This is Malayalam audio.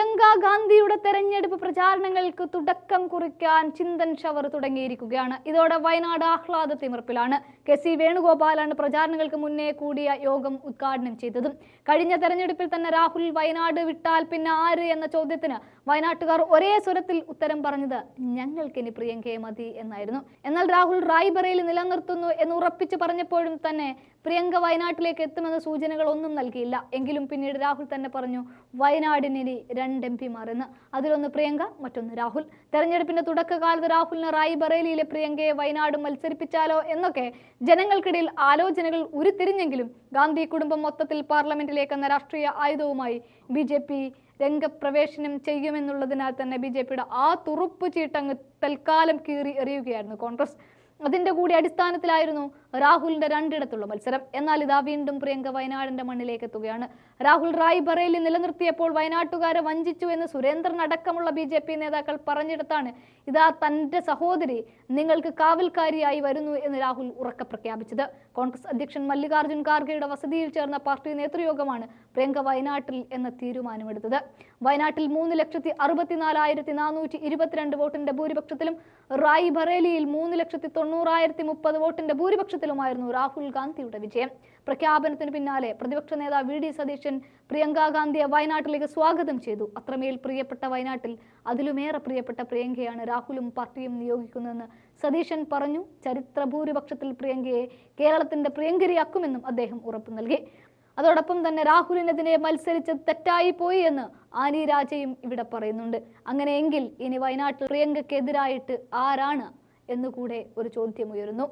പ്രിയങ്ക ഗാന്ധിയുടെ തെരഞ്ഞെടുപ്പ് പ്രചാരണങ്ങൾക്ക് തുടക്കം കുറിക്കാൻ ചിന്തൻ ഷവർ തുടങ്ങിയിരിക്കുകയാണ്. ഇതോടെ വയനാട് ആഹ്ലാദ തിമിർപ്പിലാണ് കെ സി വേണുഗോപാലാണ് പ്രചാരണങ്ങൾക്ക് മുന്നേ കൂടിയ യോഗം ഉദ്ഘാടനം ചെയ്തതും. കഴിഞ്ഞ തെരഞ്ഞെടുപ്പിൽ തന്നെ രാഹുൽ വയനാട് വിട്ടാൽ പിന്നെ ആര് എന്ന ചോദ്യത്തിന് വയനാട്ടുകാർ ഒരേ സ്വരത്തിൽ ഉത്തരം പറഞ്ഞത് ഞങ്ങൾക്കിനി പ്രിയങ്കയെ മതി എന്നായിരുന്നു. എന്നാൽ രാഹുൽ റായ്ബറയിൽ നിലനിർത്തുന്നു എന്ന് ഉറപ്പിച്ചു പറഞ്ഞപ്പോഴും തന്നെ പ്രിയങ്ക വയനാട്ടിലേക്ക് എത്തുമെന്ന സൂചനകൾ ഒന്നും നൽകിയില്ല. എങ്കിലും പിന്നീട് രാഹുൽ തന്നെ പറഞ്ഞു വയനാടിനി രണ്ട് എം പിമാർ എന്ന് അതിലൊന്ന് പ്രിയങ്ക മറ്റൊന്ന് രാഹുൽ. തെരഞ്ഞെടുപ്പിന്റെ തുടക്കകാലത്ത് രാഹുലിന് റായ്ബറേലിയിലെ പ്രിയങ്കയെ വയനാട് മത്സരിപ്പിച്ചാലോ എന്നൊക്കെ ജനങ്ങൾക്കിടയിൽ ആലോചനകൾ ഉരുത്തിരിഞ്ഞെങ്കിലും ഗാന്ധി കുടുംബം മൊത്തത്തിൽ പാർലമെന്റിലേക്ക് എന്ന രാഷ്ട്രീയ ആയുധവുമായി ബി ജെ പി രംഗപ്രവേശനം ചെയ്യുമെന്നുള്ളതിനാൽ തന്നെ ബി ജെ പിയുടെ ആ തുറുപ്പ് ചീട്ടങ്ങ് തൽക്കാലം കീറി എറിയുകയായിരുന്നു കോൺഗ്രസ്. അതിന്റെ കൂടി അടിസ്ഥാനത്തിലായിരുന്നു രാഹുലിന്റെ രണ്ടിടത്തുള്ള മത്സരം. എന്നാൽ ഇതാ വീണ്ടും പ്രിയങ്ക വയനാടിന്റെ മണ്ണിലേക്ക് എത്തുകയാണ്. രാഹുൽ റായ് ബറേലി നിലനിർത്തിയപ്പോൾ വയനാട്ടുകാരെ വഞ്ചിച്ചു എന്ന് സുരേന്ദ്രൻ അടക്കമുള്ള ബി ജെ പി നേതാക്കൾ പറഞ്ഞിടത്താണ് ഇതാ തന്റെ സഹോദരി നിങ്ങൾക്ക് കാവൽക്കാരിയായി വരുന്നു എന്ന് രാഹുൽ ഉറക്ക പ്രഖ്യാപിച്ചത്. കോൺഗ്രസ് അധ്യക്ഷൻ മല്ലികാർജുൻ ഖാർഗെയുടെ വസതിയിൽ ചേർന്ന പാർട്ടി നേതൃയോഗമാണ് പ്രിയങ്ക വയനാട്ടിൽ എന്ന തീരുമാനമെടുത്തത്. വയനാട്ടിൽ മൂന്ന് ലക്ഷത്തി അറുപത്തിനാലായിരത്തി നാനൂറ്റി ഇരുപത്തിരണ്ട് വോട്ടിന്റെ ഭൂരിപക്ഷത്തിലും റായ് ബറേലിയിൽ മൂന്ന് ലക്ഷത്തി തൊണ്ണൂറായിരത്തി മുപ്പത് വോട്ടിന്റെ ഭൂരിപക്ഷത്തിലുമായിരുന്നു രാഹുൽ ഗാന്ധിയുടെ വിജയം. പ്രഖ്യാപനത്തിന് പിന്നാലെ പ്രതിപക്ഷ നേതാവ് വി ഡി സതീശൻ പ്രിയങ്കാ ഗാന്ധിയെ വയനാട്ടിലേക്ക് സ്വാഗതം ചെയ്തു. അത്രമേൽ പ്രിയപ്പെട്ട വയനാട്ടിൽ അതിലുമേറെ പ്രിയപ്പെട്ട പ്രിയങ്കയാണ് രാഹുലും പാർട്ടിയും നിയോഗിക്കുന്നതെന്ന് സതീശൻ പറഞ്ഞു. ചരിത്ര ഭൂരിപക്ഷത്തിൽ പ്രിയങ്കയെ കേരളത്തിന്റെ പ്രിയങ്കരിയാക്കുമെന്നും അദ്ദേഹം ഉറപ്പ് നൽകി. അതോടൊപ്പം തന്നെ രാഹുലിനെതിരെ മത്സരിച്ച് തെറ്റായി പോയി എന്ന് ആനി രാജയും ഇവിടെ പറയുന്നുണ്ട്. അങ്ങനെയെങ്കിൽ ഇനി വയനാട്ടിൽ പ്രിയങ്കയ്ക്കെതിരായിട്ട് ആരാണ് എന്നുകൂടെ ഒരു ചോദ്യം ഉയരുന്നു.